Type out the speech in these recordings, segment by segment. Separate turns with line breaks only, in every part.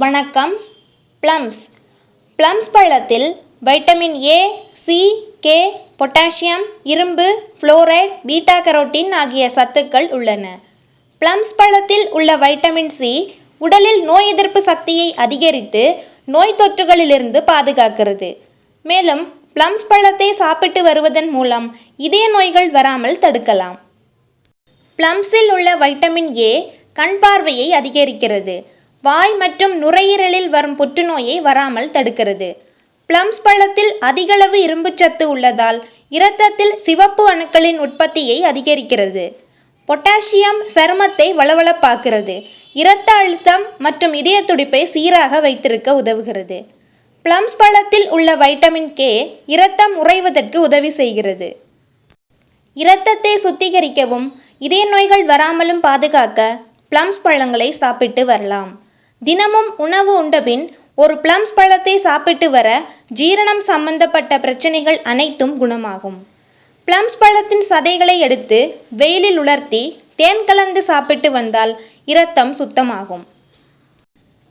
வணக்கம். Plums plums பழத்தில் vitamin A C K potassium இரும்பு ஃப்ளோரைட் பீட்டா கரோட்டின் ஆகிய சத்துக்கள் உள்ளன. ப்ளம்ஸ் பழத்தில் உள்ள வைட்டமின் சி உடலில் நோய் எதிர்ப்பு சக்தியை அதிகரித்து நோய் தொற்றுகளிலிருந்து பாதுகாக்கிறது. மேலும் ப்ளம்ஸ் பழத்தை சாப்பிட்டு வருவதன் மூலம் இதய நோய்கள் வராமல் தடுக்கலாம். ப்ளம்ஸில் உள்ள வைட்டமின் ஏ கண் பார்வையை அதிகரிக்கிறது. வாய் மற்றும் நுரையீரலில் வரும் புற்றுநோயை வராமல் தடுக்கிறது. ப்ளம்ஸ் பழத்தில் அதிகளவு இரும்புச்சத்து உள்ளதால் இரத்தத்தில் சிவப்பு அணுக்களின் உற்பத்தியை அதிகரிக்கிறது. பொட்டாசியம் சருமத்தை வளவளப்பாக்குகிறது. இரத்த அழுத்தம் மற்றும் இதய துடிப்பை சீராக வைத்திருக்க உதவுகிறது. ப்ளம்ஸ் பழத்தில் உள்ள வைட்டமின் கே இரத்தம் உறைவதற்கு உதவி செய்கிறது. இரத்தத்தை சுத்திகரிக்கவும் இதய நோய்கள் வராமலும் பாதுகாக்க ப்ளம்ஸ் பழங்களை சாப்பிட்டு வரலாம். தினமும் உணவு உண்டபின் ஒரு ப்ளம்ஸ் பழத்தை சாப்பிட்டு வர ஜீரணம் சம்பந்தப்பட்ட பிரச்சனைகள் அனைத்தும் குணமாகும். ப்ளம்ஸ் பழத்தின் சதைகளை எடுத்து வெயிலில் உலர்த்தி தேன் கலந்து சாப்பிட்டு வந்தால் இரத்தம் சுத்தமாகும்.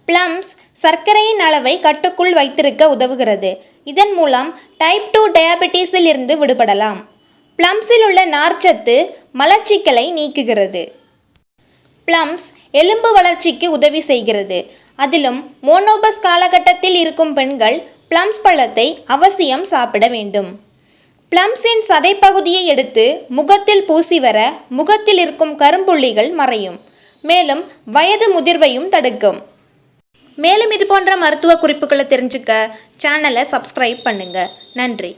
ப்ளம்ஸ் சர்க்கரையின் அளவை கட்டுக்குள் வைத்திருக்க உதவுகிறது. இதன் மூலம் டைப் டூ டயாபெட்டீஸில் இருந்து விடுபடலாம். ப்ளம்ஸில் உள்ள நார்ச்சத்து மலச்சிக்கலை நீக்குகிறது. ப்ளம்ஸ் எலும்பு வளர்ச்சிக்கு உதவி செய்கிறது. அதிலும் மோனோபஸ் காலகட்டத்தில் இருக்கும் பெண்கள் ப்ளம்ஸ் பழத்தை அவசியம் சாப்பிட வேண்டும். ப்ளம்ஸின் சதைப்பகுதியை எடுத்து முகத்தில் பூசி வர முகத்தில் இருக்கும் கரும்புள்ளிகள் மறையும். மேலும் வயது முதிர்வையும் தடுக்கும். மேலும் இது போன்ற மருத்துவ குறிப்புகளை தெரிஞ்சுக்க சேனலை சப்ஸ்கிரைப் பண்ணுங்க. நன்றி.